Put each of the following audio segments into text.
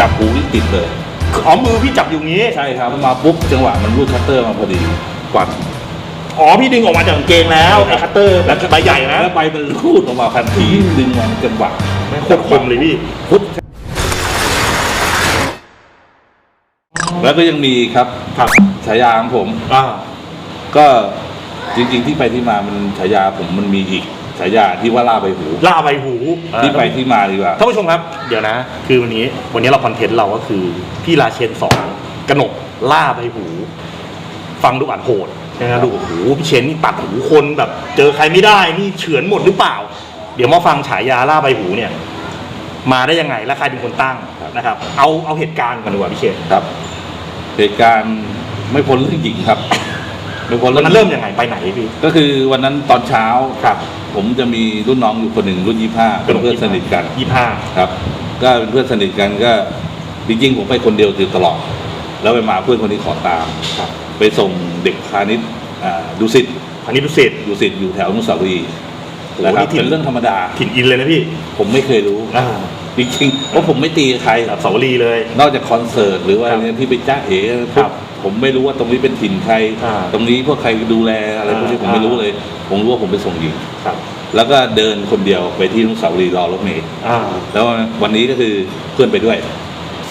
จับหูนี่ติดเลยอ๋อมือพี่จับอยู่งี้ ใช่ครับมาปุ๊บจังหวะมันรูดคัตเตอร์มาพอดีกวัดอ๋อพี่ดึงออกมาจากกางเกงแล้วไอ้คัตเตอร์แบบใบใหญ่นะแล้วใบมันรูดออกมาทันทีดึงมาจังหวะโคตรคมเลยพี่พุทธแล้วก็ยังมีครับครับฉายาของผมอ่าก็จริง ๆ ที่ไปที่มามันฉายาผมมันมีอีก ฉายาที่ว่าล่าใบหูล่าใบหูที่ไปที่มาดีกว่าท่านผู้ชมครับ เดี๋ยวนะ คือวันนี้วันนี้เราคอนเทนต์เราก็คือพี่ราเชนสองกนกล่าใบหู ฟังดูอ่านโหดนะดูโอ้โหพี่เชนนี่ตัดหูคนแบบ เจอใครไม่ได้นี่เฉือนหมดหรือเปล่า เดี๋ยวมาฟังฉายาล่าใบหูเนี่ย มาได้ยังไงและใครเป็นคนตั้งนะครับ เอาเอาเหตุการณ์กันดีกว่าพี่เชนครับ เหตุการณ์ไม่พ้นเรื่องหญิงครับ ไม่พ้นมันเรื่เริ่องมยังไงไปไหนพี่ก็คือวันนั้นตอนเช้าครับ ผมจะมีรุ่นน้องอยู่คนหนึ่งรุ่นยี่ห้าเป็นเพื่อนสนิทกันยี่ห้าครับ ก็เป็นเพื่อนสนิทกันก็จริงๆผมไปคนเดียวอยู่ตลอด แล้วไปมาเพื่อนคนนี้ขอตามครับไปส่งเด็กพาณิชย์อ่าดูสิตอันนี้พิเศษดูสิตอยู่แถวอนุสาวรีย์โอ้โหนะครับนี่ถิ่นเป็นเรื่องธรรมดาถิ่นอินเลยนะพี่ ผมไม่เคยรู้อ่า จริงๆเพราะผมไม่ตีกับใครแบบเสาวรีเลย นอกจากคอนเสิร์ตหรือว่าครับเนี่ยที่ไปจ้าเอ๋ครับผมไม่รู้ว่าตรงนี้เป็นถิ่นใคร อ่าตรงนี้พวกใครดูแลอะไรพวกนี้ผมอ่า ไม่รู้เลย ผมรู้ว่าผมไปส่งหญิง ครับแล้วก็เดินคนเดียวไปที่อนุสาวรีย์รอรถเมล์อ่าแล้ววันนี้ก็คือเพื่อนไปด้วย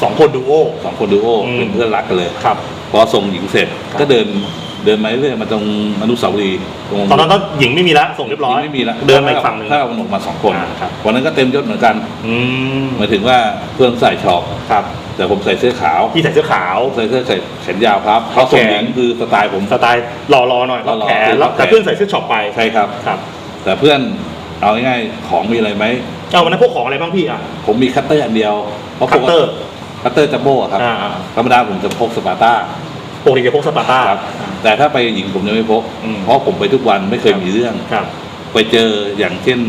สองคนดูโอ สองคนดูโออืม เป็นเพื่อนรักกันเลย ครับ พอส่งหญิงเสร็จครับ ก็เดิน เดินมาเรื่อยๆมาตรงอนุสาวรีย์ตรงตอนนั้นก็หญิงไม่มีแล้วส่งเรียบร้อยไม่มีแล้วเดินไปอีกฝั่งหนึ่งถ้าเอาหนกมาสองคนอ่าครับวันนั้นก็เต็มยศเหมือนกันอืมหมายถึงว่าเพื่อนใส่ช็อปครับ แต่ผมใส่เสื้อขาวพี่ใส่เสื้อขาวใส่เสื้อใส่แขนยาวครับเขาส่งหญิงคือสไตล์ผมสไตล์รอรอๆหน่อยรอๆแขนแล้วแขนแต่เพื่อนใส่เสื้อช็อปไปใช่ครับครับ แต่เพื่อนเอาง่ายๆของมีอะไรไหมเอาวันนั้นพวกของอะไรบ้างพี่อะผมมีคัตเตอร์อันเดียวเพราะคัตเตอร์คัตเตอร์จัมโบ้อะครับอ่าอ่าธรรมดาผมจะพกสปาร์ต้า ปกติจะพกสปาร์ต้า ครับแต่ถ้าไปหญิงผมจะไม่พก อืมเพราะผมไปทุกวันไม่เคยมีเรื่อง ครับ ไปเจออย่างเช่น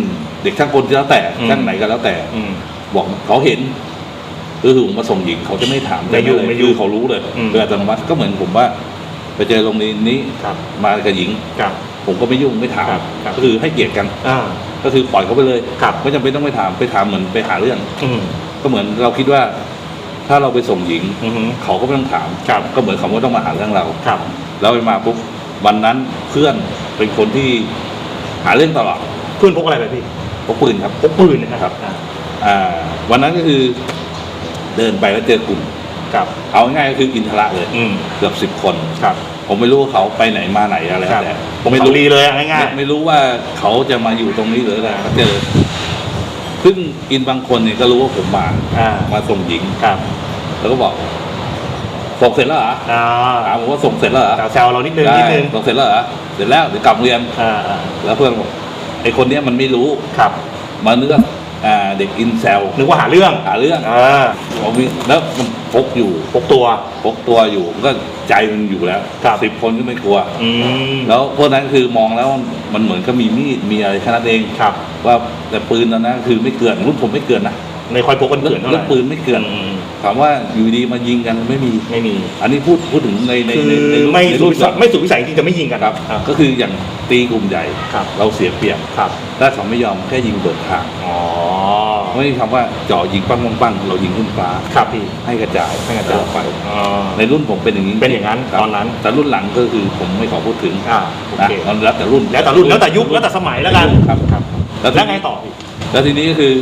เด็กช่างกลที่แล้วแต่อืม ช่างไหนก็แล้วแต่ อืม บอกเขาเห็นคือผมมาส่งหญิงเขาจะไม่ถามไม่ยุ่งเลยไม่ยุ่งคือเขารู้เลยอืม โดยอัตโนมัติก็เหมือนผมว่า ไปเจอโรงเรียนนี้ครับมากับหญิง ครับ ผมก็ไม่ยุ่งไม่ถามครับครับ ก็คือให้เกียรติกัน อ่า ก็คือปล่อยเขาไปเลยครับ ไม่จำเป็นต้องไปถามไปถามเหมือนไปหาเรื่อง อืม ก็เหมือนเราคิดว่า ถ้าเราไปส่งหญิงอืมเขาก็ไม่ต้องถามครับก็เหมือนเขาก็ต้องมาหาเรื่องเรา ครับแล้วไปมาปุ๊บวันนั้นเพื่อนเป็นคนที่หาเรื่องตลอดเพื่อนพกอะไรไปพี่พกปืนครับ พกปืนนะครับ อ่าอ่า วันนั้นก็คือเดินไปแล้วเจอกลุ่ม ครับ เอาง่ายๆก็คืออินทระเลยอืมเกือบสิบคน ครับ ผมไม่รู้ว่าเขาไปไหนมาไหนอะไรครับ แต่ผมไม่เสารู้วรีเลยอะง่ายไม่ไม่รู้ว่าเขาจะมาอยู่ตรงนี้หรืออะไรก็เจอ ซึ่งอินบางคนเนี่ยก็รู้ว่าผมมาๆอ่า มาส่งหญิง ครับแล้วก็บอก ส่งเสร็จแล้วเหรออ่าถามผมว่าส่งเสร็จแล้วเหรอแซวๆเรานิดนึงนิดนึงได้ส่งเสร็จแล้วเหรอเสร็จแล้วเดี๋ยวกลับโรงเรียนอ่าอ่าแล้วเพื่อนบอกไอคนเนี้ยมันไม่รู้ ครับมาเนื้อก อ่าเด็กอินแซลนึกว่าหาเรื่องหาเรื่องอ่าผมมีแล้วมันพกอยู่พกตัว พกตัวอยู่มันก็ใจมันอยู่แล้วครับสิบคนก็ไม่กลัว อืมแล้วพวกนั้นคือมองแล้วมันเหมือนก็มีมีดมีอะไรแค่นั้นเองครับ ว่าแต่ปืนตอนนั้นคือไม่เกินรุ่นผมไม่เกินนะ ไม่ค่อยพกกันเกินเท่าไหเรื่ร่องปืนไม่เกินอืม ถามว่าอยู่ดีมายิงกันไม่มี ไม่มีอันนี้พูดพูดถึงในในคือในในรุ่นไม่ในสุรุ่ดนวิสัยไม่สุดวิสัยจริงๆจะไม่ยิงกันครับ อ่าก็คืออย่างตีกลุ่มใหญ่ ครับเราเสียเปรียบครับถ้าเขาไม่ยอมแค่ยิงเบิดทางอ๋อไม่มีคำว่าเจ่อยิงปั้งปั้งปั้งเรายิงขึ้นฟ้า ครับพี่ ให้กระจายให้กระจายไป อ๋อ ในรุ่นผมเป็นอย่างนี้เป็นอย่างนั้นครับตอนนั้น แต่รุ่นหลังก็คือผมไม่ขอพูดถึงอ่าโอนะเคมันแล้วแต่รุ่นแล้วแต่รุ่นแล้วแต่ยุคแล้วแต่สมัยแล้วกัน ครับครับ แล้วทีแล้วไงต่อพี่ แล้วทีนี้ก็คือ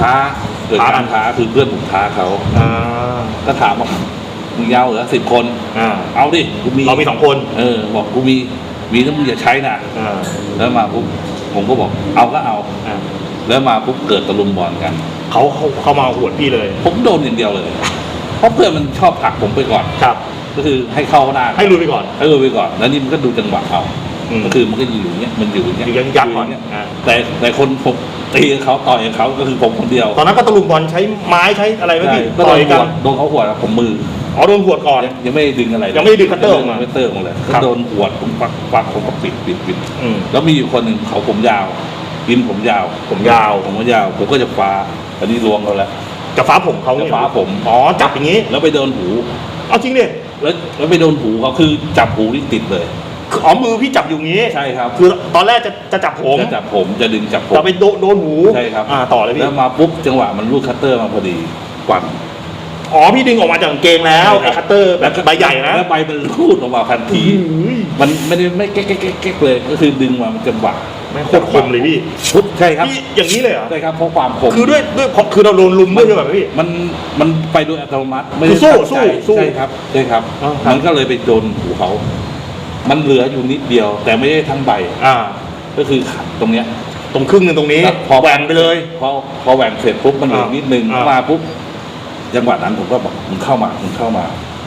ท้าเกิดท้ากักานรท้าคือเพื่อนผมท้าเขาอ่าก็ถามว่ามึงยาวเหรอสิบคน อ่าเอาดิกูมีเรามีสองคน เออ บอกกูมีมีแล้วมึงอย่าใช้นะอ่าแล้วมาปุ๊บผมก็บอก เอาก็เอาอ่าแล้วมาปุ๊บเกิดตะลุมบอลกันเขาเขาเขามาหวดพี่เลย ผมโดนอย่างเดียวเลยเพราะเพื่อนมันชอบผลักผมไปก่อนครับ ก็คือให้เข้าหน้าให้ลุยไปก่อนให้ลุยไปก่อน แล้วนี่มันก็ดูจังหวะเอาอืมก็คือมันก็อยู่อย่างเงี้ยมันอยู่อย่างเงี้ยอยู่ยันยัดก่อนยู่างเงี้ยอ่าแต่แต่คนผม ตีกับเขาต่อยกับเขาก็คือผมคนเดียวตอนนั้นก็ตะลุมบอลใช้ไม้ใช้อะไรไหมใช่พี่ก็โดต่อนยหักัวนโดนเขาหัวผมมือ อ๋อโดนหวดก่อนยังยังไม่ได้ดึงอะไรยังไม่ได้ดึงคัตเตอร์ออกมาคัตเตอร์ออกมาเลยครัก็บ โดนหัวผมปักปักผมก็ปิดปิดปิด อืม แล้วมีอยู่คนหนึ่งเขาผมยาวกินผมยาวผมยาว ผมก็ยาวผมก็จะฟ้าอันนี้ลวงเขาแล้วจะฟ้าผมเขาเนี่ยจะฟ้าผมอ๋อจับอย่างนี้ แล้วไปโดนหู เอาจริงดิแล้วแล้วไปโดนหูเขาคือจับหูนี่ติดเลย อ๋อมือพี่จับอยู่งี้ใช่ครับ คือตอนแรกจะจะจับผมจะจับผมจะดึงจับผมแต่ไปโดนโดนหูใช่ครับอ่าต่อเลยพี่แล้วมาปุ๊บจังหวะมันรูดคัตเตอร์มาพอดีกวัดอ๋อพี่ดึงออกมาจากกางเกงแล้วไอ้คัตเตอร์แบบใบใหญ่นะแล้วใบมันรูดออกมาทันทีอุ้ยมันไม่ได้ไม่เก๊กเก๊กเก๊กเก๊กเลยก็คือดึงมามันจังหวะไม่โคตรคมเลยพี่ชุดใช่ครับพี่อย่างนี้เลยเหรอใช่ครับเพราะความคมคือด้วยด้วยเพราะคือเราโดนลุมด้วยใช่ไหมพี่มันมันไปโดยอัตโนมัติไม่คืได้อสู้ตั้งใจสู้สู้ใช่ครับใช่ครับอ๋อครับมันก็เลยไปโดนหูเขา มันเหลืออยู่นิดเดียว แต่ไม่ได้ทั้งใบอ่า ก็คือขัดตรงเนี้ย ตรงครึ่งหนึงตรงนี้แล้วพอแหวนไปเลย พอพอแหวนเสร็จปุ๊บมันเหลืออ่านินิดนึงอ่ามาปุ๊บจังหวะนั้นผมก็บอกมึงเข้ามามึงเข้ามา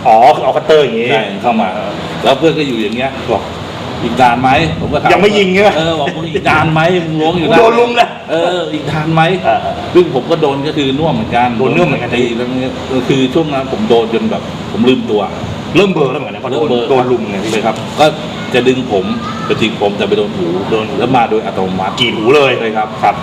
อ๋อคือเอาคัตเตอร์อย่างนี้ ใช่มึงเข้ามา แล้วเพื่อนก็อยู่อย่างเงี้ยบอกอีกนานไหมผมก็ถามยังไม่ยิงใช่ไหม เออบอกมึงอีกนานไหมมึงล้วงอยู่โดนลุมเลยเอออีกนานไหม อ่า ซึ่งผมก็โดนก็คือน่วมเหมือนกันโดนน่วมเหมือนกัน ตีแล้วเนี้ยคือช่วงนั้นผมโดนจนแบบผมลืมตัว เริ่มเบลอร์แล้วเหมือนกันนะพอโดนเริ่มเบลอ โดนลุมไงพี่เลยครับก็จะดึงผมจะจริงผมแต่ไปโดนหูโดนหูแล้วมาโดยอัตโนมัติกรีดหูเลยเลยครับ ครับ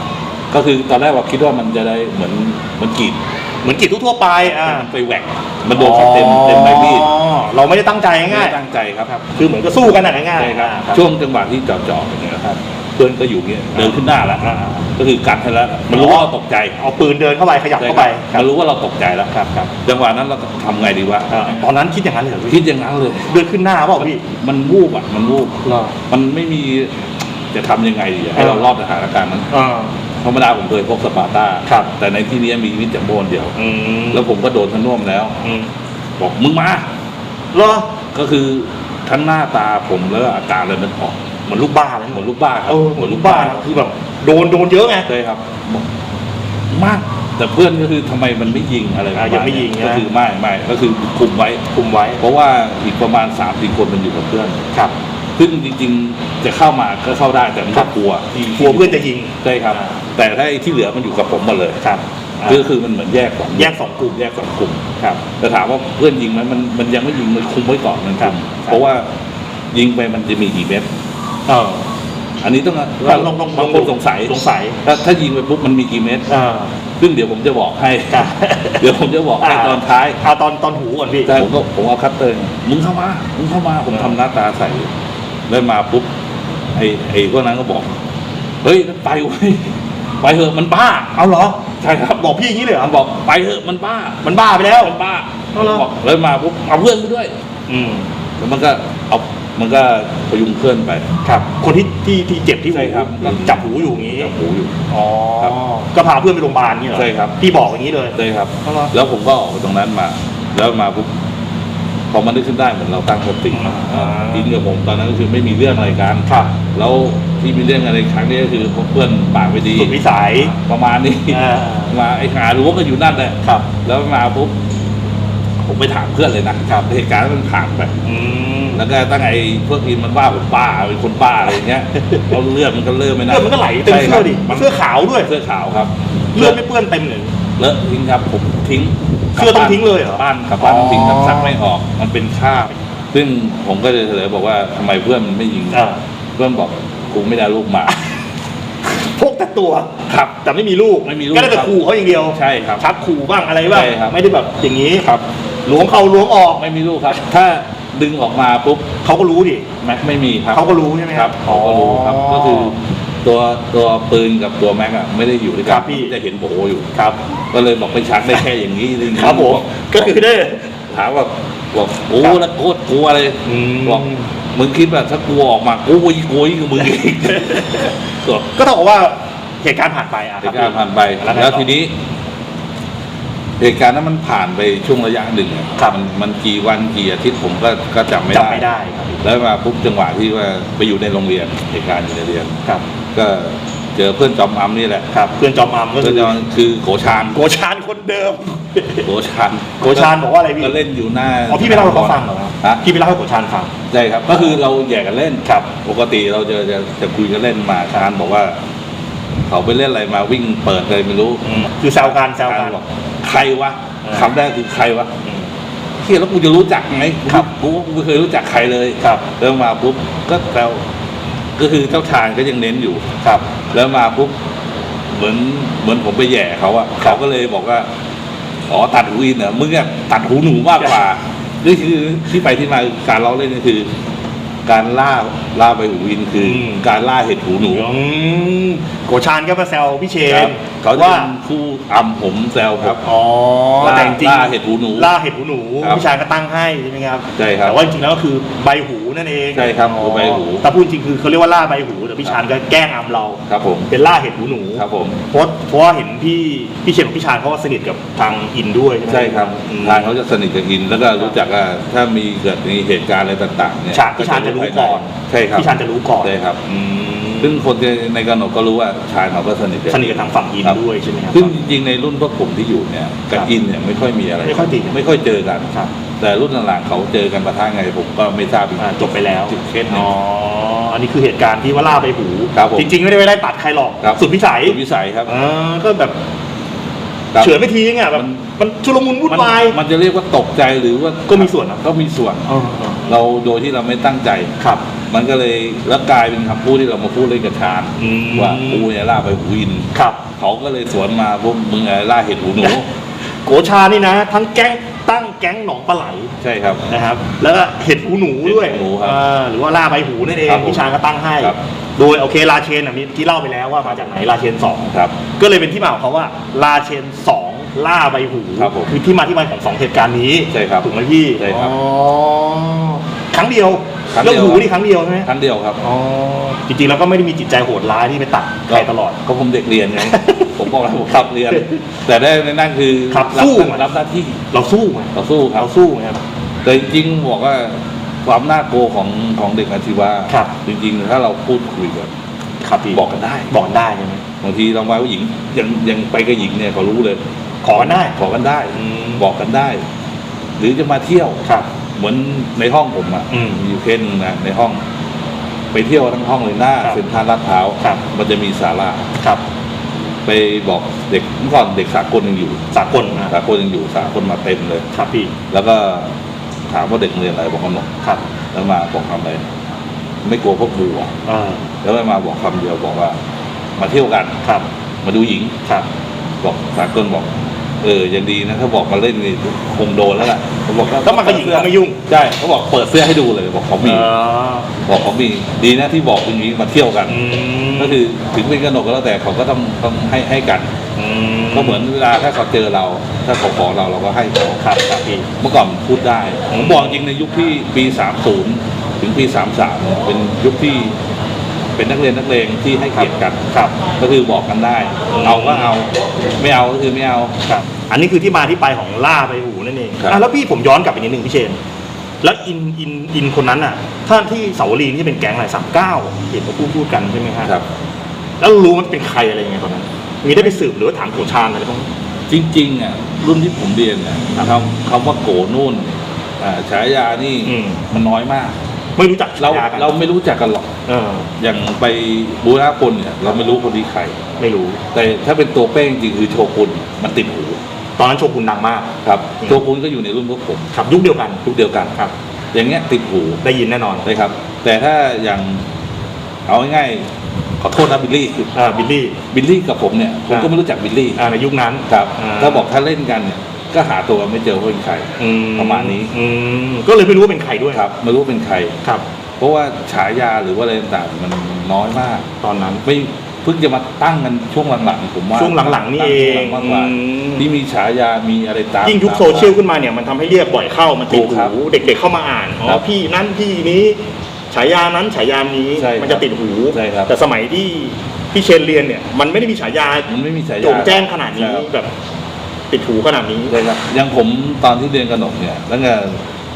ก็คือตอนแรกเราคิดว่ามันจะได้เหมือนเหมันกรีดเหมือนกรีดทั่วๆไปอ่าแต่มันไปแหวกมันโดนเต็มเต็มใบมีดอ๋อเราไม่ได้ตั้งใจไม่ง่ายได้ตั้งใจครับ ๆคือเหมือนก็สู้กันอะง่ายๆใช่ครับ อ่า ช่วงจังหวะที่จอดจอดอย่างเงี้ยครับ เพื่อนก็อยู่เงี้ยเดินขึ้นหน้าแล้วอ่าก็คือกัดให้แล้วมันรู้ว่าเราตกใจเอาปืนเดินเข้าไปขยับเข้าไปใช่ครับมันรู้ว่าเราตกใจแล้วครับครับจังหวะนั้นเราทำไงดีวะอ่าตอนนั้นคิดอย่างนั้นเลยเหรอพี่คิดอย่างนั้นเลย เดินขึ้นหน้าเปล่าพี่มันวูบอะมันวูบเหรอมันไม่มีจะทำยังไงดีอะให้เรารอดสถานการณ์นั้นอ่าธรรมดาผมเคยพกสปาร์ต้าครับแต่ในที่นี้มีวิจารโบนเดียวอืมแล้วผมก็โดนทั้งน่วมแล้วอืมบอกมึงมาเหรอก็คือทั้งหน้าตาผมแล้วก็อาการเลยมันออกเห มือนลูกบ้าเลยเหมือนลูกบ้าครัเออเหมือนลูกบ้านะคือแบบโดนโดนเยอะไงใช่ครับบอกมาก แต่เพื่อนก็คือทำไมมันไม่ยิงอะไรอะยังไม่ยิงก็นะคือไม่ไม่ก็คือคุมไว้ คุมไว้เพราะว่าอีกประมาณสามสี่คนมันอยู่กับเพื่อน ครับ ซึ่งจริงๆจะเข้ามาก็เข้าได้แต่มันครัก็บ กลัวที่กลัวเพื่อนจะยิง ใช่ครับ อ่า แต่ถ้าไอ้ที่เหลือมันอยู่กับผมหมดเลยครับก็คือมันเหมือนแยกสองแยกสองกลุ่มแยกสองกลุ่มครับ แต่ถามว่าเพื่อนยิงไหมมันมันยังไม่ยิงมันคุมไว้ก่อนมันครับ เพราะว่ายิงไปมันจะมีกี่เม็ด เอออันนี้ต้องลองลองลองบางคนสงสัยสงสัย ถ้าถ้ายิงไปปุ๊บมันมีกี่เม็ดอ่าซึ่งเดี๋ยวผมจะบอกให้ครับเดี๋ยวผมจะบอกให้อ่าตอนท้ายเอาตอนตอนหูก่อนพี่แต่ผมก็ผมเอาคัตเตอร์มึงเข้ามา มึงเข้ามา ผมทำหน้าตาใส่แล้วมาปุ๊บ ไอ้ไอ้พวกนั้นก็บอก เฮ้ยไปเว้ยไปเถอะมันบ้า เอาเหรอ ใช่ครับ บอกพี่อย่างนี้เลยเหรอมันบอกไปเถอะมันบ้า มันบ้าไปแล้ว มันบ้าเอาเหรอบอกแล้วมาปุ๊บเอาเพื่อนไปด้วย อืมแล้วมันก็เอา มันก็พยุงเพื่อนไป ครับ คนที่ที่ที่เจ็บที่หูใช่ครับจับหูอยู่อย่างนี้จับหูอยู่ อ๋อครับ ก็พาเพื่อนไปโรงพยาบาลนี่เหรอใช่ครับพี่บอกอย่างนี้เลยใช่ครับ เอาเหรอ แล้วผมก็ออกไปตรงนั้นมา แล้วมาปุ๊บพอมันนึกขึ้นได้เหมือนเราตั้งสติอ่าอินกับผมตอนนั้นก็คือไม่มีเรื่องอะไรกันครับแล้วที่มีเรื่องอะไรครั้งนี้ก็คือเพื่อนปากไม่ดีสุดวิสัยประมาณนี้ อ่ามาไอ้หารู้ว่าก็อยู่นั่นแหละ ครับ แล้วมาปุ๊บ ผมไปถามเพื่อนเลยนะครับเหตุการณ์มันผ่านไปอืมแล้วก็ตั้งไอ้พวกอินมันว่าผมบ้าเป็นคนบ้าอะไรอย่างเงี้ยเราเลือดมันก็เริ่มไม่เลืน่าอดมันก็ไหลเต็มใช่คเสื้รัอบดิมันเสื้อขาวด้วยเสื้อขาวครับ เลือดไม่เปื้อนเต็มเลยเลอะทิ้งครับผมทิ้งเสื้อต้องทิ้งเลยเหรอบ้านกลับบ้านต้องทิ้งครับอ๋อซักไม่ออก มันเป็นคราบซึ่งผมก็เลยเฉลยบอกว่าทำไมเพื่อนมันไม่ยิงอ่าเพื่อนบอกกูไม่ได้ลูกหมาพกแต่ตัวครับแต่ไม่มีลูกไม่มีลูกก็ได้แต่ครับขู่เขาอย่างเดียวใช่ครับชักขู่บ้างอะไรบ้างใช่ครับไม่ได้แบบอย่างนี้ครับ ล้วงเข้าล้วงออก ไม่มีลูกครับ ถ้าดึงออกมาปุ๊บเขาก็รู้ดิ แม็กไม่มีครับเขาก็รู้ใช่ไหมครับเขาก็รู้ครับ ก็คือตัวตัวปืนกับตัวแม็กอะไม่ได้อยู่ด้วยกัครันบพี่ จะเห็นโบอยู่ ครับ ก็เลยบอกไปชักได้แค่อย่างนี้อะไรอย่างนี้ครับผมอกก็คือได้ ถามว่าบอกโอ้ครับแล้วโคตรกลัวเลยอืม บอกมึงคิดว่าถ้ากลัวออกมากูยิ่งกลัวยิ่งกว่ามึงอีกก็ ก็ต้องบอกว่าเหตุการณ์ผ่านไปอะเหตุการณ์ผ่านไปแล้วไงแล้วต่อทีนี้ เหตุการณ์นั้นมันผ่านไปช่วงระยะหนึ่งอะครับ มันมันกี่วันกี่อาทิตย์ผมก็ก็จำไม่ได้จำไม่ได้ครับพี่แล้วมาปุ๊บจังหวะที่ว่าไปอยู่ในโรงเรียนเหตุการณ์อยู่ในเรียน ครับก็เจอเพื่อนจอมอัมนี่แหละครับเพื่อนจอมอัมก็เพื่คืออนจอมคือโกชานโกชานคนเดิมโกชานโกชานบอกว่าอะไรพี่ ก็เล่นอยู่หน้าอ๋อพี่ไปเล่าให้เขาฟังเหรอครับฮะพี่ไปเล่าให้โกชานฟัง ใช่ครับ ก็คือเราแย่กันเล่นครับ ปกติเราจะจะจะคุยกันเล่นมาชานบอกว่า เขาไปเล่นอะไรมาวิ่งเปิดเลยไม่รู้ อืมคือแซวกันแซวกันชาบอกใครวะเออ คำแรกคือใครวะอืมเฮียแล้วกูจะรู้จักไงครับกูกูไม่เคยรู้จักใครเลยครับแล้วมาปุ๊บก็แซวก็คือเจ้าชายก็ยังเน้นอยู่ ครับ แล้วมาปุ๊บเหมือนเหมือนผมไปแหย่เขาอะครับเขาก็เลยบอกว่าอ๋อตัดหูอินเหรอมึงอะตัดหูหนูมากกว่านี่คือที่ไปที่มาการล้อเล่นก็คือ การล่าล่าใบหูวินคืออม การล่าเห็ดหูหนู อืมโกชานก็มาแซวพี่เชครันบเขาจะว่า เป็นผู้อำผมแซวครับ อ๋อล่าแต่จริงๆล่าเห็ดหูหนูล่าเห็ดหูหนูครับพี่ชายก็ตั้งให้ใช่ไหมครับใช่ครับแต่ว่าจริงๆแล้วก็คือใบหูนั่นเองใช่ครับคือใบหู แต่พูดจริงคือเขาเรียกว่าล่าใบหูแต่พี่ชานก็แกล้งอำเรา ครับผมเป็นล่าเห็ดหูหนูครับผม เพราะเพราะว่าเห็นพี่พี่เชนกับพี่ชานเขาก็สนิทกับทางอินด้วยใช่ไหมใช่ครับอืม ทางเขาจะสนิทกับอิน แล้วก็รู้จักว่าถ้ามีเกิดมีเหตุการณ์อะไรต่างๆเนี่ยชาพี่ชานจะรู้ก่อนใช่ครับพี่ชานจะรู้ก่อนใช่ครับอืมซึ่งคนในกระหนกก็รู้ว่าชายเขาก็สนิทกัสนิทกับทางฝั่งอินครับด้วยใช่ไหมครับซึ่งจริงๆในรุ่นพวกผมที่อยู่เนี่ยกับครับอินเนี่ยไม่ค่อยมีอะไรไม่ค่อยติดไม่ค่อยเจอกันครับแต่รุ่นหลังๆเขาเจอกันประท่าไงผมก็ไม่ทราบอีกอ่าจบไปแล้วจุดเคสหนึ่งอ๋ออันนี้คือเหตุการณ์ที่ว่าล่าใบหูครับผมจริงๆไม่ได้ไปไล่ตัดใครหรอกครับสุดพิสัยสุดวิสัยครับอ่าก็แบบครับ เฉือนไม่ทีนึงอะแบบมันมันชุลมุนวุ่นวาย มันจะเรียกว่าตกใจหรือว่าก็มีส่วนนะก็มีส่วนอ๋อเราโดยที่เราไม่ตั้งใจครับ มันก็เลยแล้วกลายเป็นคำพูดที่เรามาพูดเล่นกับชาญอืมว่ากูเนี่ยล่าไปหูอินครับเขาก็เลยสวนมาพวกมึงอะไรล่าเห็ดหูหนูโกชานี่นะ ทั้งแก๊ง ตั้งแก๊งหนองปลาไหลใช่ครับ นะครับ แล้วก็เห็ดหูหนูด้วยเห็ดหูหนูครับอ่าหรือว่าล่าใบหูนั่นเองครับผมพี่ชายก็ตั้งให้ ครับ โดยโอเคราเชนอะมีที่เล่าไปแล้วว่ามาจากไหนราเชนสอง ครับ ก็เลยเป็นที่มาของเขาว่าราเชนสองล่าใบหูครับผมคือที่มาที่ไปของสองเหตุการณ์นี้ใช่ครับถูกไหมพี่ใช่ครับ อ๋อครั้งเดียว ครั้งเดีเรื่ยอวงหูนี่ครั้งเดียวใช่ไหมครั้งเดียวครับ อ๋อจริงๆแล้วก็ไม่ได้มีจิตใจโหดร้ายที่ไปตัดใครตลอด ก็ผมเด็กเรียนไง ผมบอกแล้วผมขับเรียน แต่ได้ในนั่นคือขับรับสู้มารับหน้าที่เราสู้ไงเราสู้ครับ เราสู้ไงครับ แต่จริงๆบอกว่าความน่ากลัวของของเด็กอาชีวะครับ จริงๆ ถ้าเราพูดคุยกัน ครับพี่บอกกันได้ บอกกันได้ใช่ไหมบางทีเราไปผู้หญิงยังยังไปกับหญิงเนี่ยเขารู้เลย ขอกันได้ ขอกันได้ อืมบอกกันได้ หรือจะมาเที่ยวครับ เหมือนในห้องผมอะอืมมีอยู่เคสหนึงนะในห้อง ไปเที่ยวทั้งห้องเลยหน้าครับเซ็นทรัลลาดพร้าวครับ มันจะมีศาลาครับ ไปบอกเด็กเมื่อก่อนเด็กสากลยังอยู่สากลนะสากลยังอยู่สากลมาเต็มเลย ครับพี่แล้วก็ถามว่าเด็กเรียนอะไรบอกขนมครับแล้วมาบอกทำอะไรไม่กลัวพวกบูอะอ่าแล้วมาบอกคำเดียวบอกว่า มาเที่ยวกัน ครับมาดูหญิง ครับ บอกสากลบอก เออยังดีนะถ้าบอกมาเล่นนี่คงโดนแล้วล่ะเขาบอกต้องมากับหญิงก็ไม่ยุ่งใช่เขาบอกเปิดเสื้อให้ดูเลยบอกเขามีอ่าบอกเขามีดีนะที่บอกอย่างนี้มาเที่ยวกันอืมก็คือถึงเป็นกระหนกก็แล้วแต่เขาก็ต้องต้องให้ให้กันมก็เหมือนเวลาถ้าเขาเจอเรา ถ้าเขาขอเราเราก็ให้เขาครับครับพี่เมื่อก่อนพูดได้อืผมมบอกจริงในยุคที่ปี 30 ถึงปี 33เนี่ยเป็นยุคที่ เป็นนักเรียนนักเลงที่ให้เกียรติกันครับ ก็คือบอกกันได้อืมเอาก็เอา ไม่เอาก็คือไม่เอา ครับ อันนี้คือที่มาที่ไปของล่าใบหูนั่นเองครับ อะแล้วพี่ผมย้อนกลับไปนิดนึงพี่เชน แล้วอินอินอินคนนั้นอะท่านที่เสาวรีที่เป็นแก๊งอะไรสามเก้าเห็นเขาพูดพูดกันใช่ไหมฮะครับ แล้วรู้มันเป็นใครอะไรยังไงตอนนั้น มีได้ไปสืบหรือว่าถามโขชานอะไรบ้าง จริงๆอะรุ่นที่ผมเรียนเนี่ยคำคำว่าโกนู่นอ่าฉายานี่อืม มันน้อยมาก ไม่รู้จักเราฉยกันเราไม่รู้จักกันหรอก เอออย่างไปบูรณพลเนี่ย เราไม่รู้คนที่ใคร ไม่รู้ แต่ถ้าเป็นตัวเป้งจริงคือโชกุนมันติดหูตอนนั้นโชกุนดังมาก ครับอืม โชกุนก็อยู่ในรุ่นพวกผมครับยุคเดียวกัน ทุกเดียวกันครับ อย่างเงี้ยติดหูได้ยินแน่นอนนะครับ แต่ถ้าอย่างเอาง่ายๆขอโทษนะบิลลี่อ่าบิลลี่บิลลี่กับผมเนี่ยผมก็อ่าไม่รู้จักบิลลี่อ่าในยุคนั้น ครับ อ่า ถ้าบอกถ้าเล่นกันเนี่ย ก็หาตัวไม่เจอว่าเป็นใครอืประมาณนี้อืมก็เลยไม่รู้ว่าเป็นใครด้วยครับไม่รู้ว่าเป็นใคร ครับ เพราะว่าฉายาหรือว่าอะไรต่างๆมันน้อยมาก ตอนนั้น ไม่เพิ่งจะมาตั้งกันช่วงหลังๆผมว่าช่วงหลังๆนี่เองตั้ช่วงหลังมากกว่าอืม ที่มีฉายามีอะไรตามยิ่งยุคตาม โซเชียลขึ้นมาเนี่ยมันทำให้เรียกบ่อยเข้ามันติดถูกครับหูเด็กๆเข้ามาอ่านอ๋ครัอบพี่นั้นพี่นี้ฉายานั้นฉายานี้ใช่ครับมันจะติดหู ใช่ครับ แต่สมัยที่พี่เชนเรียนเนี่ยมันไม่ได้มีฉายามันไม่มีฉายาโจงแจ้งขนาดนี้ใช่ครับ แบบ ติดหูขนาดนี้ใช่ครับอย่างผมตอนที่เรียนกระหนกเนี่ยตั้งแต่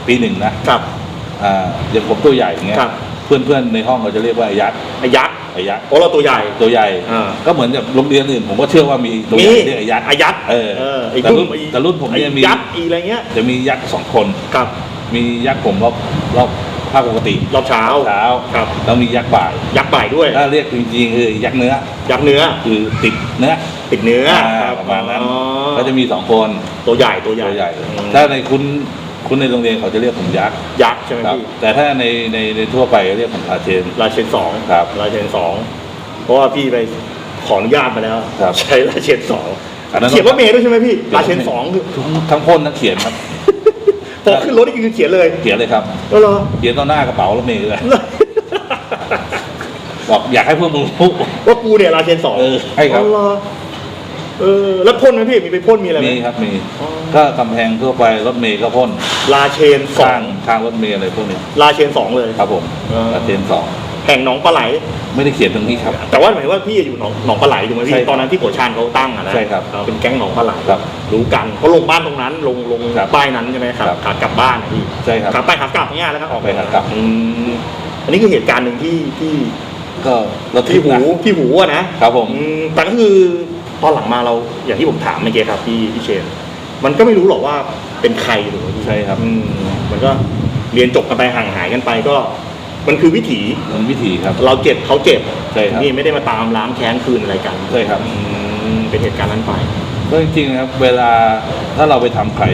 ปีหนึ่งนะครับอ่าอย่างผมตัวใหญ่อย่างเงี้ยครับเพื่อนๆในห้องเขาจะเรียกว่าไอ้ยักษ์ไอ้ยักษ์ไอ้ยักษ์โอ้เราตัวใหญ่ ตัวใหญ่อ่า ก็เหมือนกับโรงเรียนอื่นผมก็เชื่อว่ามีตัวใหญ่เรียกไอ้ยักษ์ไอ้ยักษ์เออไอ้แต่รุ่นไอ้แต่รุ่นผมเนี่ยมีไอ้ยักษ์อีอะไรเงี้ยจะมียักษ์สองคน ครับ มียักษ์ผมรอบรอบ ภาคปกติรอบเช้าเช้าครับแล้วมียักษ์บ่าย ยักษ์บ่ายด้วยถ้าเรียกจริงๆคือยักษ์เนื้อ ยักษ์เนื้อคือติดเนื้อติดเนื้ออ่าครับประมาณนั้นอ๋อก็จะมีสองคนตัวใหญ่ตัวใหญ่ตัวใหญ่อืมถ้าในคุณคุณในโรงเรียนเขาจะเรียกผมยักษ์ยักษ์ใช่ไหมครับพี่แต่ถ้าในในในทั่วไปเรียกผมอาเชนราเชนสองครับราเชนสองเพราะว่าพี่ไปขออนุญาตมาแล้วครับใช้ราเชนสองอันนั้นเขียนว่าเมย์ด้วยใช่ไหมพี่ราเชนสองคือทั้งทั้งพ่นทั้งเขียนครับ พอขึ้นรถนี่คือเขียนเลยเขียนเลยครับก็เหรอเขียนต่อหน้ากระเป๋ารถเมล์เลยบอกอยากให้พวกมึงรู้ว่ากูเนี่ยราเชนสองเออใช่ครับอ๋อเหอเออแล้วพ่นไหมพี่มีไปพ่นมีอะไรไหมมีครับมีอ๋อก็กำแพงทั่วไปรถเมล์ก็พ่นราเชนสอข้างงข้างรถเมล์อะไรพวกนี้ราเชนสองเลยครับผมเออกระเทนสอง แห่งหนองปลาไหล ไม่ได้เขียนตรงนี้ครับ แต่ว่าหมายว่าพี่อยู่หนองหนองปลาไหลถูกไหมใช่พี่ครับตอนนั้นที่หัวชานเขาตั้งอะนะใช่ครับเออเป็นแก๊งหนองปลาไหลครับรู้กันเขาลงบ้านตรงนั้นลงลงครับป้ายนั้นใช่ไหมครับครับขากลับบ้านนะพี่ใช่ครับขาไปขากลับง่ายแล้วครับออกไปขากลับ อืมอันนี้คือเหตุการณ์หนึ่งที่ที่ก็ระทึที่กหูนะที่หูอะนะครับผม อืมแต่ก็คือตอนหลังมาเราอย่างที่ผมถามเมื่อกี้ครับพี่พี่เชนมันก็ไม่รู้หรอกว่าเป็นใครถูกไหมพี่ใช่ครับ อืมมันก็เรียนจบกันไปห่างหายกันไปก็ มันคือวิถีมันวิธีครับ เราเจ็บเขาเจ็บใช่ครับ นี่ไม่ได้มาตามล้างแค้นคืนอะไรกันใช่ครับอืมเป็นเหตุการณ์นั้นไป ก็จริงๆนะครับ เวลาถ้าเราไปทำใคร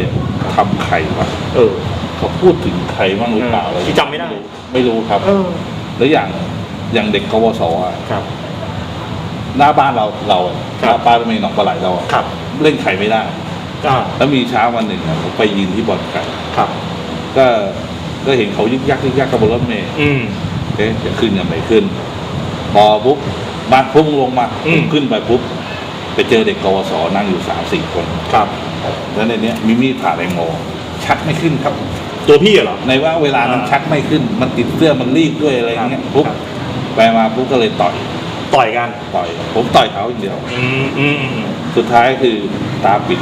ทำใครวะเออ เขาพูดถึงใครบ้างหรือเปล่าอะไรที่จำไม่ได้ไม่รู้ครับ เออแล้วอย่างอย่างเด็กกวสอะครับ หน้าบ้านเราเราอะหครับ น้าบ้านมีหนองปลาไหลเราอะครับเล่นไข่ไม่ได้อ่าแล้วมีเช้าวันหนึ่งอะผมไปยืนที่บ่อนไก่ครับ ก็ ก็เห็นเขายึกยักยึกยักกับบนรถเมล์อืม เอ๊ะจะขึ้นยังไงขึ้น พอปุ๊บมาพุ่งลงมาอืม ขึ้นไปปุ๊บไปเจอเด็กกวสนั่งอยู่สามสี่คน ครับ แล้วในเนี้ยมีมีดผ่าแตงโมชักไม่ขึ้นครับ ตัวพี่เหรอ ในว่าเวลานั้นอ่าชักไม่ขึ้น มันติดเสื้อมันรีบด้วยอะไรเงี้ยครับ ปุ๊บครับไปมาปุ๊บก็เลยต่อยต่อยกัน ต่อย ผมต่อยเขาอย่างเดียว อืมอืมอืม สุดท้ายคือตาปิด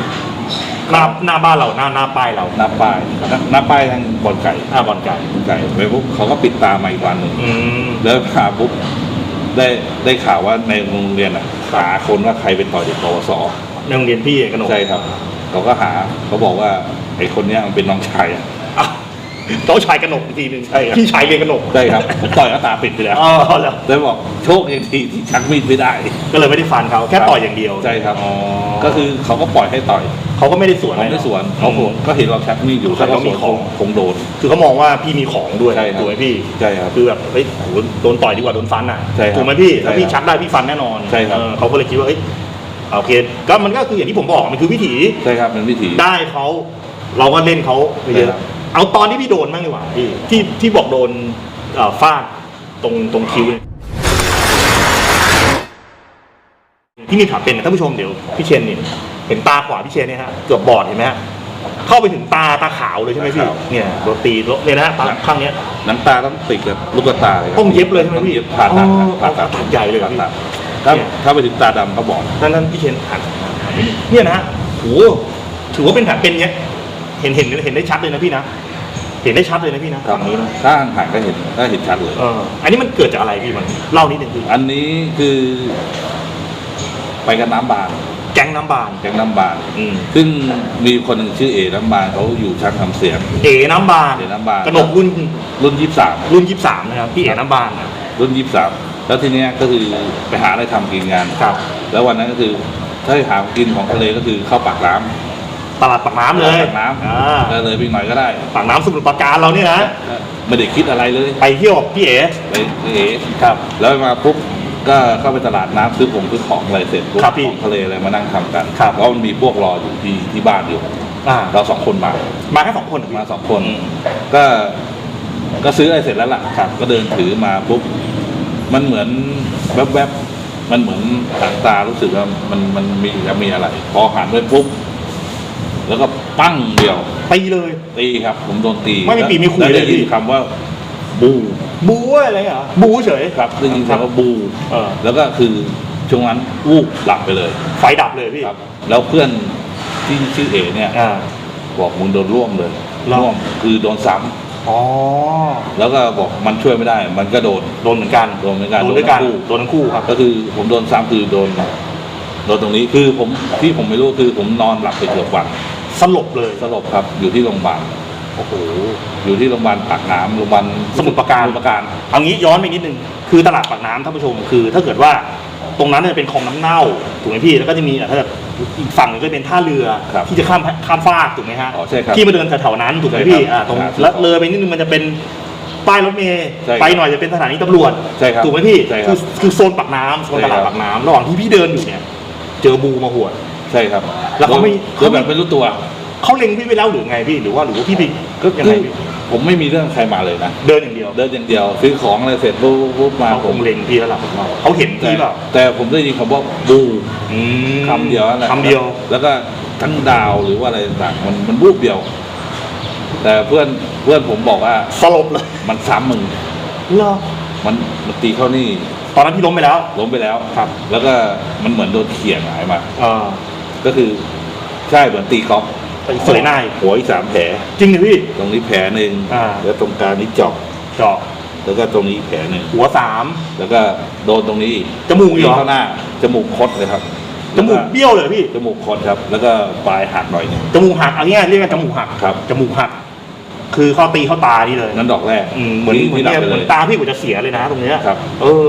หน้าหน้าบ้านเราหน้าหน้าป้ายเราหน้าป้ายหน้าหน้าป้ายทางบอลไก่หน้าบอลไก่บอลไก่ไปปุ๊บเขาก็ปิดตามาอีกวันหนึ่งอืม แล้วมาปุ๊บได้ได้ข่าวว่าในโรงเรียนอะหาคนว่าใครเป็นต่อยเด็กปวส ในโรงเรียนพี่กนก ใช่ครับ เขาก็หาเขาบอกว่าไอ้คนเนี้ยมันเป็นน้องชายอะ อ้าวต้องชายกนกอีกทีหนึ่งใช่ครับ พี่ชายเรียนกนกใช่ครับผมต่อยแล้วตาปิดไปแล้วอ๋อแล้วแล้วบอกโชคยังดีที่ชักมีดไม่ได้ ก็เลยไม่ได้ฟันเขาแค่ต่อยอย่างเดียวใช่ครับ อ๋อก็คือเขาก็ปล่อยให้ต่อยเขาก็ไม่ได้สวนเขาอะไรไม่สวนเขาเขาผมก็เห็นเราชักมีดอยู่แต่เขามีของคงโดน คือเขามองว่าพี่มีของด้วยใช่ครับ ถูกไหมพี่ ใช่ครับ คือแบบเฮ้ยโหโดนต่อยดีกว่าโดนฟันอะใช่ครับถูกไหมพี่ถ้าใช่ครับพี่ชักได้พี่ฟันแน่นอนใช่ครับ เออเขาก็เลยคิดว่าเอ้ยโอเคก็มันก็คืออย่างที่ผมบอกมันคือวิถีใช่ครับเป็นวิธีได้เขาเราก็เล่นเขาไปเยใช่ครัอะบ เอาตอนที่พี่โดนบ้างดีกว่าพี่ที่ที่บอกโดนเอ่อฟาดตรงตรงคิ้วเนี่ยพี่มีถามเป็นนะท่านผู้ชมเดี๋ยวพี่เชนเนี่ยเห็นตาขวาพี่เชนเนี่ยฮะเกือบบอดเห็นไหมฮะเข้าไปถึงตาตาขาวเลยใช่ไหมพี่ตาขาวเนี่ยโดนตีเนี่ยนะฮะตาข้างเนี้ยน้ำตาต้องติดกับลูกตาเลยครับต้องเย็บเลยใช่ไหมต้องพี่เย็บผ่าตัดอ๋อผ่าตัดผ่าตัดใหญ่เลยเหรอพี่ผ่าตัดถ้าเนี่ยถ้าไปถึงตาดำเขาบอกนั่นนั่นพี่เชนหันหันนิดนึงเนี่ยนะฮะโหถือว่าเป็นแผลเป็นเนี้ย เห็นเห็นเห็นได้ชัดเลยนะพี่นะ เห็นได้ชัดเลยนะพี่นะครับฝั่งนี้นะถ้าห่างๆก็เห็นก็เห็นชัดเลยเอออันนี้มันเกิดจากอะไรพี่มันเล่านิดนึงพี่อันนี้คือ ไปกับน้ำบานแก๊งน้ำบานแกงน้ำบานอืมซึ่งมีคนหนึ่งชื่อเอน้ำบานเขาอยู่ชั้นทำเสียงเอ๋น้ำบานเอ๋น้ำบานกระหนกรุ่นรุ่นยี่สามรุ่นยี่สามนะครับพี่เอ๋น้ำบานนะ รุ่นยี่สามแล้วทีเนี้ยก็คือไปหาอะไรทำกินงานครับ แล้ววันนั้นก็คือถ้าหากินของทะเลก็คือเข้าปากน้ำ ตลาดปากน้ำเลยปากน้อ่าำแล้วเลยไปหน่อยก็ได้ ปากน้ำสมุทรปราการเราเนี่ยนะ ไม่ได้คิดอะไรเลยไปเที่ยวกับพี่เอ๋ไปเอ๋ครับ แล้วมาปุ๊บก็เข้าไปตลาดน้ำซื้อผมซื้อของอะไรเสร็จปุ๊บครับพี่ของทะเลอะไรมานั่งทำกันครับ เพราะมันมีพวกรออยู่ที่ที่บ้านอยู่ อ่าเราสองคนมา มาแค่สองคนเหรอพี่ มาสองคน ก็ก็ซื้ออะไรเสร็จแล้วล่ะครับ ก็เดินถือมาปุ๊บมันเหมือนแวบๆมันเหมือนหางตารู้สึกว่ามันมันมีจะมีอะไร พอหันไปปุ๊บ แล้วก็ปั้งเดียวตีเลย ตีครับ ผมโดนตีไม่มีปีมีคุยแล้วเลยได้ยินพี่คำว่าบูบูอะไรเหรอบูเฉย ครับได้ยินคำว่าบูเออ แล้วก็คือช่วงนั้นวูบหลับไปเลยไฟดับเลยพี่ครับ แล้วเพื่อนที่ชื่อเอเนี่ยอ่า บอกมึงโดนร่วมเลยร่วม ร่วมคือโดนซ้ำ อ๋อแล้วก็บอกมันช่วยไม่ได้ มันก็โดน โดนเหมือนกันโดนเหมือนกันโดนด้วยกันโดนทั้งคู่ โดนทั้งคู่ครับ ก็คือผมโดนซ้ำคือโดนโดนตรงนี้คือผมที่ผมไม่รู้คือผมนอนหลับไปเกือบวัน สลบเลย สลบครับอยู่ที่โรงพยาบาลโอ้โหอยู่ที่โรงพยาบาลปากน้ำโรงพยาบาลสมุทรปราการสมุทรปราการ เอางี้ย้อนไปนิดนึง คือตลาดปากน้ำท่านผู้ชมคือ ถ้าเกิดว่าตรงนั้นเนี่ยเป็นคลองน้ำเน่าถูกไหมพี่แล้วก็จะมีอะถ้าแบบอีกฝั่งหนึงก็เป็นท่าเรือครับที่จะข้ามข้ามฟากถูกไหมฮะอ๋อใช่ครับที่มาเดินแถวๆนั้นถูกไหมใช่ครับพี่อ่าตรงครับแล้วเลยไปนิดนึงมันจะเป็นป้ายรถเมย์ใช่ครับไปหน่อยจะเป็นสถานีตำรวจใช่ครับถูกไหมพี่ใช่คคืรัอบคือโซนปากน้ำโซนตลาดใช่ครับ ปากน้ำระหว่างที่พี่เดินอยู่เนี่ย เจอบูมาหวด ใช่ครับแล้วเขาไม่โดยแบบไม่รู้ตัวเขาเล็งพี่ไปแล้วหรือไงพี่หรือว่าหรือว่าพี่ไปก็ยังคืไงอพี่ผมไม่มีเรื่องใครมาเลยนะเดินอย่างเดียวเดินอย่างเดียวซื้อของอะไรเสร็จปุ๊บปุ๊บมาเขาผคมงเล็งพี่แล้วล่ะผมว่าเขาเห็นแต่พี่เปล่าแต่ผมได้ยินคำว่าบูอืมคำเดียวนั่นแหละคำเดียวแล้วก็ทั้งดาวหรือว่าอะไรต่างๆมันมันรูปเดียว แต่เพื่อนเพื่อนผมบอกว่าสลบเลยมันซ้ำมึงเหรอมันมันตีเข้านี่ตอนนั้นพี่ล้มไปแล้ว ล้มไปแล้วครับ แล้วก็มันเหมือนโดนเขี่ยหงายมา เออ ก็คือใช่เหมือนตีกอล์ฟไปเสยหน้าอีกหัวอีกสามแผล จริงเหรอพี่ ตรงนี้แผลหนึ่งอ่า แล้วตรงกลางนี้เจาะเจาะแล้วก็ตรงนี้อีกแผลหนึ่งหัวสาม แล้วก็โดนตรงนี้อีกจมูกอีกเหรอเข้าหน้าจมูกคดเลยครับจมูกเบี้ยวเลยพี่ จมูกคดครับ แล้วก็ปลายหักหน่อยหนึง จมูกหักเอาง่ายๆเรียกกันจมูกหักครับ จมูกหัก คือเขาตีเข้าตานี่เลยนั่นดอกแรกอืมเหมือนที่เหมือนที่ดับเนี่ยไปเหเลมือยนตาพี่กูจะเสียเลยนะ ตรงเนี้ยครับ เออ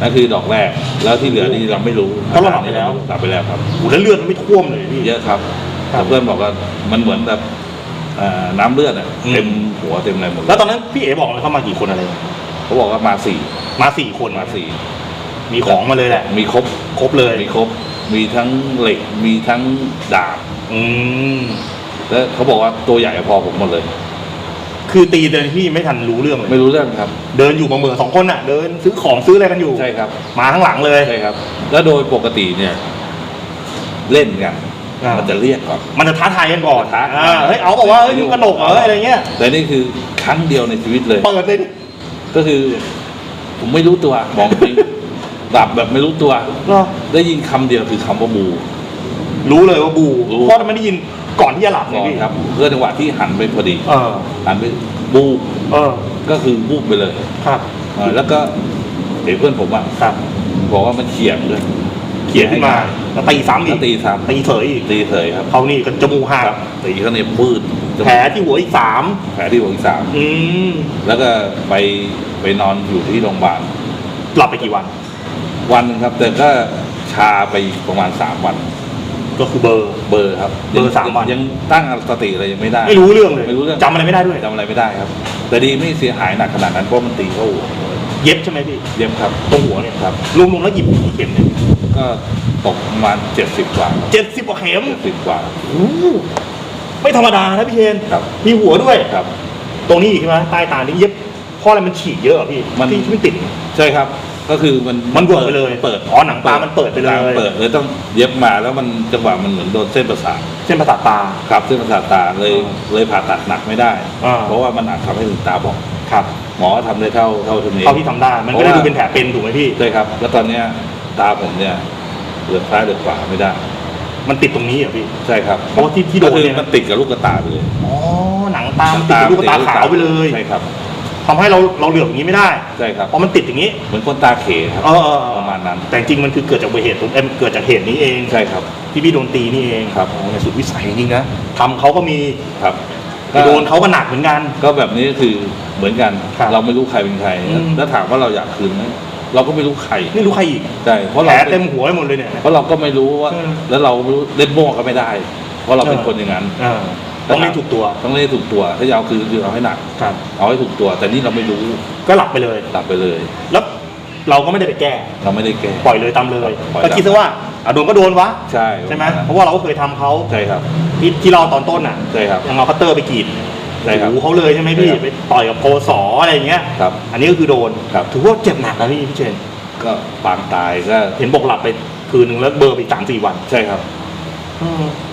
นั่นคือดอกแรก แล้วที่เหลือนี่เราไม่รู้เพราะเราหลับไปแล้ว หลับไปแล้วครับโหูแล้วเลือดมันไม่ท่วมเลยพี่ เยอะครับครับ แต่เพื่อนบอกว่ามันเหมือนแบบเอ่อน้ำเลือดอะอืมเต็มหัวเต็มอะไรหมดเลยแล้วตอนนั้นพี่เอ๋บอกเลยเข้ามากี่คนอะไร เขาบอกว่ามาสี่มาสี่คนมาสี่มีของมาเลยแหละ มีครบครบเลย มีครบ มีทั้งเหล็กมีทั้งดาบอืมแล้วเขาบอกว่าตัวใหญ่พอผมหมดเลย คือตีเดินพี่ไม่ทันรู้เรื่องเลยไม่รู้เรื่องครับ เดินอยู่มาเหมือสองคนอะ เดินซื้อของซื้ออะไรกันอยู่ใช่ครับ มาข้างหลังเลยใช่ครับ แล้วโดยปกติเนี่ย เล่นกันอ่ามัมันจะเรียกก่อนมันจะท้าทายกันก่อนท้าอ่าเฮ้ยเอาบอกว่าเฮ้ยมึงกระหนกเหรออะไรเงี้ย แต่นี่คือครั้งเดียวในชีวิตเลยเปิดเลยดิก็คือ ผมไม่รู้ตัวมองจริงดับแบบไม่รู้ตัวเหรอได้ยินคำเดียวคือคำว่าบู รู้เลยว่าบูรู้เพราะมันไม่ได้ยิน ก่อนที่จะหลับไงก่อนพี่ครับเพื่อจังหวะที่หันไปพอดีเออหันไปบูเออ ก็คือบูบไปเลยครับเออแล้วก็เดี๋ยวเพื่อนผมอะครับ บอกว่ามันเขียงด้วยเขียนขึ้นมาแล้วตีซ้ำอีแล้วกตีซ้ำตีเฉยอีกตีเฉยครับเขานี่กันจมูกหักครับตีเขาเนี่ยปืดแผลที่หัวอีกสามแผลที่หัวอีกสามอืมแล้วก็ไปไปนอนอยู่ที่โรงพยาบาลหลับไปกี่วัน วันหนึงครับแต่ก็ชาไปอีกประมาณสามวัน ก็คือเบอร์ เบอร์ครับเบอร์สามวัน ยังตั้งสติอะไรยังไม่ได้ ไม่รู้เรื่องเลยไม่รู้เรื่องจำอะไรไม่ได้ด้วยจำอะไรไม่ได้ครับ แต่ดีไม่เสียหายหนักขนาดนั้นเพราะมันตีเข้าหัวเย็บใช่ไหมพี่เย็บครับตรงหัวเนี่ยครับรวมๆแล้วกี่กี่เข็มเนี่ยก็ตกประมาณเจ็ดสิบกว่าเจ็ดสิบกว่าเข็มเจ็ดสิบกว่าโอ้โหไม่ธรรมดานะพี่เชนครับมีหัวด้วยครับ ตรงนี้อีกใช่ไหมใต้ตานี่เย็บเพราะอะไรมันฉีกเยอะอะพี่มันที่ที่ไม่ติดใช่ครับ ก็คือมันมันเบิกไปเลยเปิดอ๋อหนังตามันเปิดไปเลยหนังเปิดเลยต้องเย็บมาแล้วมันจังหวะมันเหมือนโดนเส้นประสาทเส้นประสาทตาครับเส้นประสาทตาเลยอ่าเลยผ่าตัดหนักไม่ได้อ่าเพราะว่ามันอาจทำให้ถึงตาบอดครับหมอทำได้เท่าเท่าเท่านี้เท่าที่ทำได้ มันก็ได้ดูเป็นแผลเป็นถูกไหมพี่ใช่ครับ แล้วตอนเนี้ยตาผมเนี่ยเหลือบซ้ายเหลือบขวาไม่ได้ มันติดตรงนี้เหรอพี่ใช่ครับเพราะว่าที่ที่โดนก็คือเนี่ยนะมันติดกับลูกตาไปเลยอ๋อหนังตามันติดกับลูกตาขาวไปเลยใช่ครับ ทำให้เราเราเหลือบอย่างนี้ไม่ได้ ใช่ครับเพราะมันติดอย่างนี้เหมือนคนตาเขครับเออเออเออประมาณนั้นแต่จริงๆมันคือเกิดจากอุบัติเหตุตรงเอ็มเกิดจากเหตุนี้เองใช่ครับ ที่พี่โดนตีนี่เองครับ โอ้ในสุดวิสัยจริงนะทำเขาก็มีครับ ไปโดนเขาก็หนักเหมือนกัน ก็แบบนี้ก็คือเหมือนกัน ครับเราไม่รู้ใครเป็นใคร อืม แล้วถามว่าเราอยากคืนไหมเราก็ไม่รู้ใครไม่รู้ใครอีกใช่เพราะแผลเราเต็มหัวไปหมดเลยเนี่ย เพราะเราก็ไม่รู้ว่า เออแล้วเราไม่รู้เล่นโม่ก็ไม่ได้ เพราะเราเป็นเออ คนอย่างนั้น อ่า ต้องไม่ถูกตัว ต้องเล่นถูกตัว ถ้าจะเอาคือคือเอาให้หนักครับ เอาให้ถูกตัว แต่นี่เราไม่รู้ก็หลับไปเลยตัดไปเลย แล้วเราก็ไม่ได้ไปแก้ เราไม่ได้แก้ ปล่อยเลยตามเลยปล่อยก็ตามคิดซะว่าอะโดนก็โดนวะใช่ใช่ไหมเพราะว่าเราก็เคยทำเขาใช่ครับที่ที่เราตอนต้นอะใช่ครับ ยังเอาคัตเตอร์ไปกรีดใช่ครับหูเขาเลยใช่ไหมพี่ใช่ครับ ไปต่อยกับโพสออะไรอย่างเงี้ย ครับ อันนี้ก็คือโดน ครับ ถือว่าเจ็บหนักนะพี่พี่เชนก็ปางตายก็เห็นบอกหลับไปคืนหนึ่งแล้วเบลอร์ไปอีกสามสี่วัน ใช่ครับ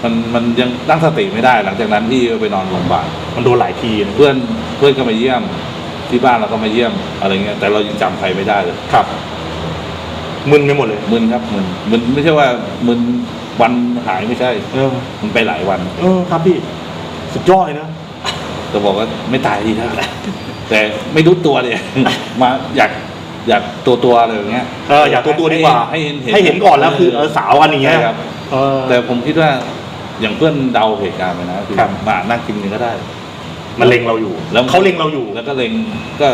มันมันยังตั้งสติไม่ได้ หลังจากนั้นพี่ก็ไปนอนโรงพยาบาลมันโดนหลายทีนะเพื่อนเพื่อนก็มาเยี่ยมที่บ้านเราก็มาเยี่ยมอะไรเงี้ยแต่เรายังจำใครไม่ได้เลยครับ มึนไปหมดเลย มึนครับมึนมึนไม่ใช่ว่ามึนวันหายไม่ใช่ เออ มันไปหลายวัน เออครับพี่ สุดยอดเลยนะจะบอกว่าไม่ตายดีนะแต่ไม่รู้ตัวเนี่ยมาอยากอยากตัวตัวอะไรอย่างเงี้ยเอออยากตัวตัวดีกว่าให้เห็นให้เห็นก่อนแล้วคือเออสาวอันนี้ใช่ครับ เออ แต่ผมคิดว่าอย่างเพื่อนเดาเหตุการณ์ไปนะคือครับมานั่งกินกันก็ได้ มันเล็งเราอยู่แล้ว เขาเล็งเราอยู่ แล้วก็เล็งก็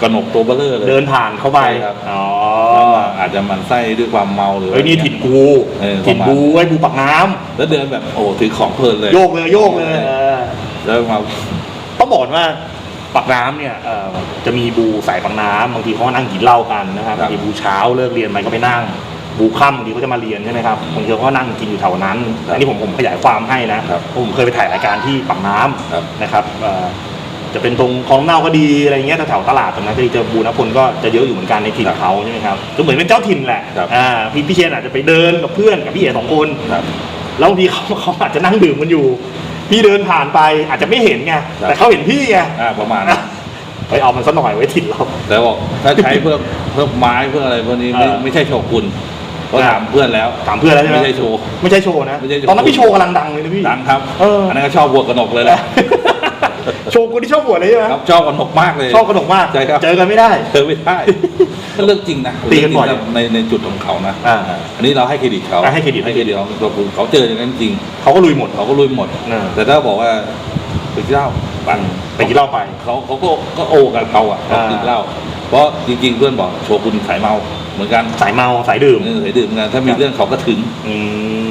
กระหนกตัวเบลเลอร์เลย เดินผ่านเข้าไป ใช่ครับ อ๋อแล้วมาอาจจะหมันไส้ด้วยความเมาหรือเฮ้ยนี่อะไรถิ่นเงี้ยกู เออถิ่นประมาณกูไอ้บูปักน้ำแล้วเดินแบบโอ้ถือของเพลินเลยโยกเลยโยกเลยเออแล้วมา ต้องบอกว่าปักน้ำเนี่ยเอ่อจะมีบูสายปักน้ำบางทีเขาก็นั่งกินเหล้ากันนะครับบางทีบูเช้าเลิกเรียนไปก็ไปนั่ง บูค่ำบางทีเขาจะมาเรียนใช่ไหมครับบางทีเขาก็นั่งกินอยู่แถวนั้นครับอันนี้ผมผมขยายความให้นะครับผมเคยไปถ่ายรายการที่ปากน้ำครับนะครับเอ่อจะเป็นตรงคลองเน่าก็ดีอะไรเงี้ยแถวๆตลาดตรงนั้นก็ดีเจอบูนะพลก็จะเยอะอยู่เหมือนกันในถิ่นครับเขาใช่ไหมครับก็เหมือนเป็นเจ้าถิ่นแหละครับอ่าพี่พี่เชนอาจจะไปเดินกับเพื่อนกับพี่เอ๋สองคน ครับ แล้วบางทีเขาเขาอาจจะนั่งดื่มกันอยู่ พี่เดินผ่านไปอาจจะไม่เห็นไงครับ แต่เขาเห็นพี่ไงอ่าประมาณนั้น ไปเอามันซะหน่อยไว้ถิ่นเราแต่บอกถ้าใช้เพื่อเพื่อไม้เพื่ออะไรพวกนี้ไม่เออ ไม่ใช่โชกุน เพราะครับถามเพื่อนแล้วถามเพื่อนแล้วใช่ไหมไม่ใช่โชว์ ไม่ใช่โชว์นะไม่ใช่โชว์ ตอนนั้นพี่โชว์กำลังดังเลยนะพี่ ดังครับเอออั นนั้นก็ชอบบัวกระหนกเลยแหละโชว์คนที่ชอบบวชเลยใช่ไหมครับชอบกระหนกมากเลย ชอบกระหนกมาก ใช่ครับ เจอกันไม่ได้ เธอไม่ได้ ก็เรื่องจริงนะตีกันบ่อยเรื่องจริงในในจุดของเขานะอ่าอันนี้เราให้เครดิตเขาอ่าให้เครดิต ให้เครดิตเขาตัวคุณเขาเจออย่างนั้นจริงเขาก็ลุยหมด เขาก็ลุยหมด อ่า แต่ถ้าบอกว่าไปกินเหล้าปังไปกินเหล้าไป เขาเขาก็ก็โอกันเขาอะเขาอ่า กินเหล้าเพราะจริง ๆ เพื่อนบอกโชกุนขายเมา เหมือนกันสายเมาสายดื่มเออสายดื่มเหมือนกันถ้ามีเรื่องเขาก็ถึงอื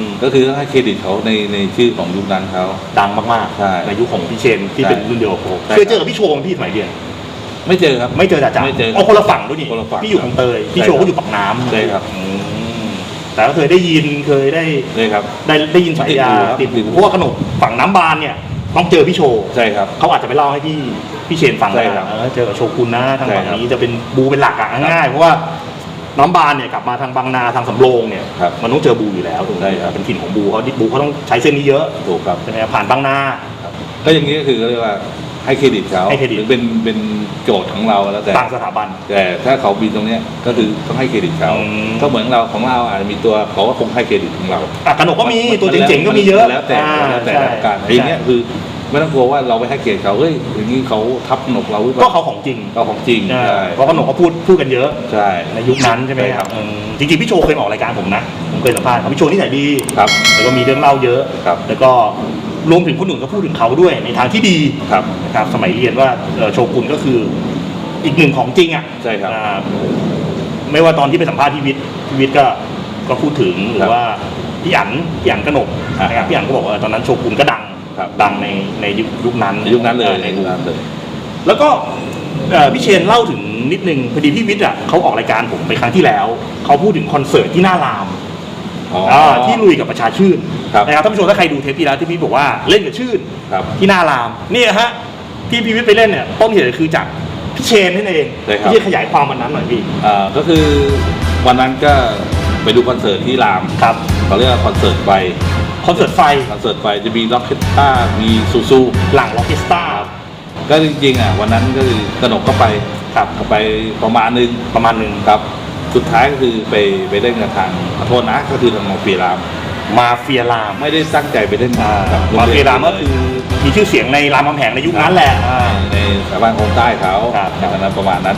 มก็คือให้เครดิตเขาในในชื่อของยุคนั้นเขา ดังมากใช่ในยุคของพี่เชนที่ใช่เป็นรุ่นเดียวกับผมใช่ เคยเจอกับพี่โชว์พี่สมัยเรียนไม่เจอครับ ไม่เจอจ่าจ่าไม่เจอเอาคนละฝั่งด้วยนี่คนละฝั่งพี่อยู่คลองเตยพี่ใช่โชว์ครับก็อยู่ปากน้ำใช่ครับ อืมแต่ก็เคยได้ยินเคยได้เลยครับ ได้ได้ยินฉายาติติดดหูครับหู เพราะว่าขนมฝั่งน้ำบานเนี่ยต้องเจอพี่โชว์ ใช่ครับ เขาอาจจะไปเล่าให้พี่พี่เชนฟังใช่ครับเออเจอกับโชกุนนะทางใช่ฝั่งครับนี้จะเป็นบูเป็นหลักอะง่ายๆเพราะว่า น้ำบานเนี่ยกลับมาทางบางนาทางสำโรงเนี่ยครับมันต้องเจอบูอยู่แล้วถูกไหมใช่ครับ เป็นถิ่นของบูเขาบูเขาต้องใช้เส้นนี้เยอะถูกครับ ใช่ไหมครับผ่านบางนา ก็อย่างนี้ก็คือเรียกว่าให้เครดิตเขาให้เครดิต หรือเป็นเป็นโจทย์ของเราแล้วแต่ ต่างสถาบัน แต่ถ้าเขามีตรงเนี้ยก็คือต้องให้เครดิตเขาอืม ก็เหมือนเราของเราอาจจะมีตัวเขาก็คงให้เครดิตของเราอะกระหนกก็มีตัวเจ๋งๆก็มีเยอะแล้วแต่อ่าแล้วแต่ใช่สถานการณ์ไอ้เนี้ยคือ ไม่ต้องกลัวว่าเราไปให้เกียรติเขาเฮ้ยอย่างนี้เขาทับหนกเราหรือเปก็ล่าเขาของจริงเขาของจริงใช่ใช่เพราะกระหนกก็พูดพูดกันเยอะ ใช่ ในยุคนั้นใช่ไหมใช่คครัรับบอืมจริงๆพี่โชว์เคยมาออกรายการผมนะ ผมเคยสัมภาษณ์เขาพี่โชว์นิสัยดี ครับแล้วก็มีเรื่องเล่าเยอะ ครับ แล้วก็รวมถึงคนอื่นก็พูดถึงเขาด้วยในทางที่ดีครับ นะครับสมัยเรียนว่าเอ่อโชกุนก็คืออีกหนึ่งของจริงอะใช่ครับ อ่าไม่ว่าตอนที่ไปสัมภาษณ์พี่วิทย์พี่วิทย์ก็ก็พูดถึงหรือว่าพี่อันพี่อันกนกอ่านะครับพี่อันก็บอกว่าตอนนั้นโชกุนก็ดัง ครับดังในในยุคยุคนั้นในยุคนั้นเลยอ่าในยุคนั้นเลย แล้วก็เอ่อพี่เชนเล่าถึงนิดนึงพอดีพี่วิทย์อะเขาออกรายการผมไปครั้งที่แล้ว เขาพูดถึงคอนเสิร์ตที่หน้ารามอ๋อาที่ลุยกับประชาชื่นครับนะครับท่านผู้ชมถ้าใครดูเทปที่แล้วที่พี่บอกว่าเล่นกับชื่นครับ ที่หน้ารามเนี่ยฮะที่พี่วิทย์ไปเล่นเนี่ยต้นเหตุคือจากพี่เชนนั่นเองใช่ครับ พี่เชนขยายความวันนั้นหน่อยพี่อ่าก็คือวันนั้นก็ไปดูคอนเสิร์ตที่ราม ครับเขาเรียกว่าคอนเสิร์ตไฟ คอนเสิร์ตไฟ คอนเสิร์ตไฟจะมีล็อกเก็ตต้ามีซูซูหลังล็อกเกสตาก็จริงๆอะวันนั้นก็คือกระหนกก็ไปครับก็ไปประมาณนึงประมาณหนึ่งครับ สุดท้ายก็คือไปไปเล่นกับทางขอโทษนะก็คือทางมาเฟียราม มาเฟียรามไม่ได้ตั้งใจไปเล่นอ่ากับโงมารีเฟีนยรามก็คือมีชื่อเสียงในรามคำแหงในยุคนั้นแหละอ่า ในสถาบันคงใต้เขาครับในวันนั้นประมาณนั้น